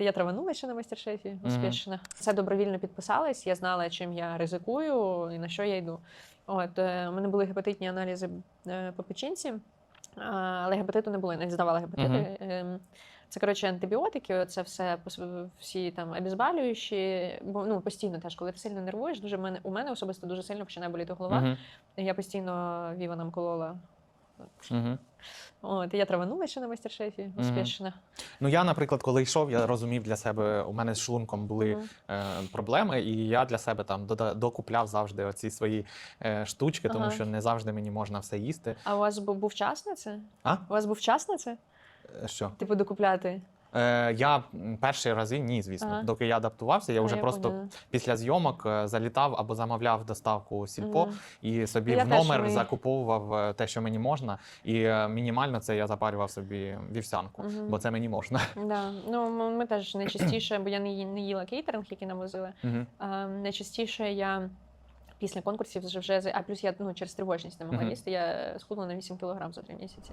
Я траванулася на майстер-шефі успішно. Це добровільно підписалась. Я знала, чим я ризикую і на що я йду. От е, у мене були гепатитні аналізи е, по печінці, але гепатиту не було, не здавала гепатити. Ем, Це коротше антибіотики, це все всі там обезболюючі, бо ну постійно теж, коли ти сильно нервуєш, дуже мене у мене особисто дуже сильно починає боліти голова. Мгм. Я постійно віваном колола. От, я траванулася на майстер-шефі успішно. Ну я, наприклад, коли йшов, я розумів для себе, у мене з шлунком були Мгм. е, проблеми, і я для себе там докупляв завжди оці свої е, штучки, тому Ага. що не завжди мені можна все їсти. А у вас був час на це? А? У вас був час на це? Е, Що? Типу докупляти? Е, я перші рази ні, звісно. Ага. Доки я адаптувався, я А, вже просто поняла. після зйомок е, залітав або замовляв доставку сільпо Мгм. і собі Я в теж номер ми- закуповував е, те, що мені можна, і е, мінімально це я запарював собі вівсянку, Мгм. бо це мені можна. Да. Ну, м- ми теж найчастіше, бо я не, ї- не їла кейтеринг, який нам возили. Мгм. А, найчастіше я після конкурсів вже вже. з- А плюс я ну, через тривожність не могла Мгм. їсти. Я схудла на 8 кілограм за три місяці.